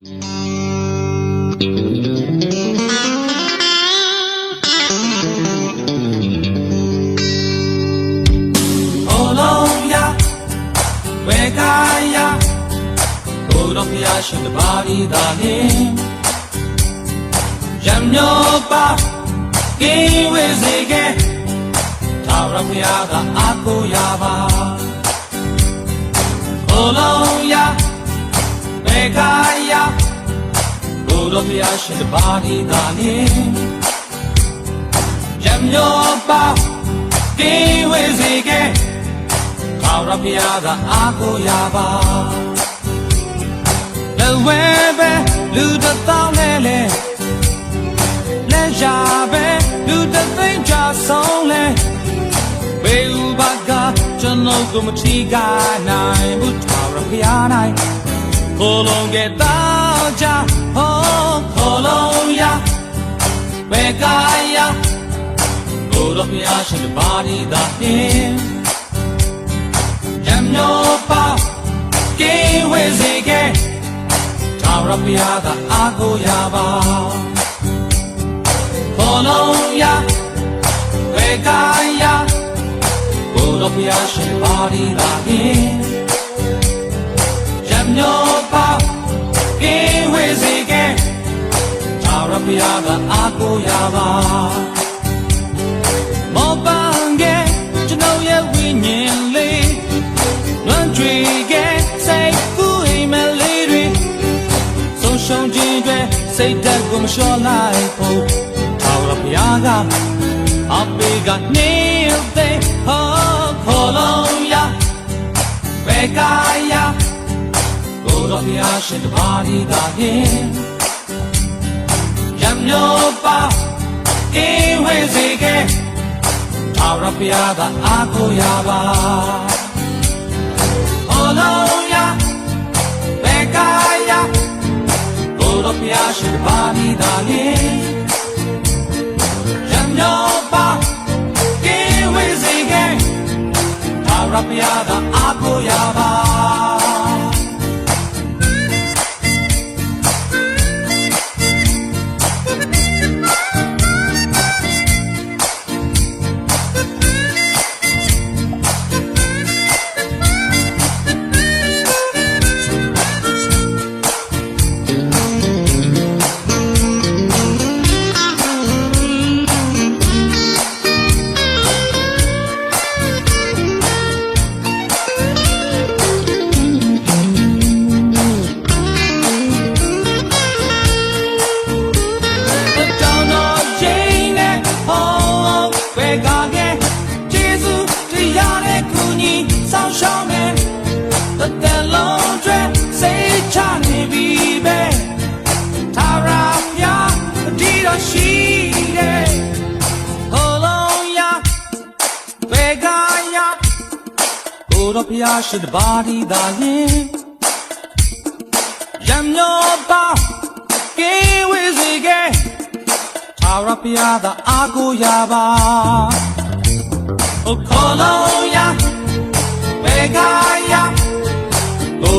ရှင်တပါးဒီသာလင်ရံမျောပါကိဝေစေကဲသာရဖျားကအာကိုရပါ ကိုယ်တော်ဖျားရှင်တပါးဒီသာလင်ရံမျောပါကိဝေစေကဲသာရဖျားကအာကိုရပါလဝဲပဲလူတစ်သောင်းနဲ့လေလက်ရပဲလူတစ်သိန်းချဆုံးလေဘေးဥပါကကျွန်တော်ကိုမထီကနိုင်ဘူးသာရဖျားနိုင် ကိုလုံးကတောက်ကြဟောကိုလုံးရဘယ်ကရကိုလုံးဖျားရှင်ပါရီသာဖြင့်ရံမျိုးပါကေ ရဖျားကအာကိုရပါမောပန်းကကျွန်တော်ရဲ့ဝိညာဉ်လေးလွန်ကြွေကဲစိတ်ကူးအိမ်မလေးတွေဆုံးရှုံးခြင်းတွေစိတ်တက်ကိုမလျှော့လိုက်ဖို့ထောက်ရဖျားကအပေကနေသေးဟောခေါ်လုံးရဘယ်ကရကိုတော်ဖျားရှင်တပါးဒီသာရင်ရံမျိုး ပါအေးဝေစေကဲထောက်ရဖျားကအာကိုရပါ Jesus တရားနဲ့ကုညီဆောင်ရှောင်းနေတသက်လုံးအတွက်စိတ်ချနေပြီပဲသာရာပြအတီးတော့ရှိတယ်ဟောလုံးရဘေကရကိုတော့ဖျားရှိတဲ့ဘာဒီသာရင်ရံမျောပါကေဝေစီကဲသာရဖျားသာအာကိုရပါ အိုခေါ်လုံးရဘေကရကို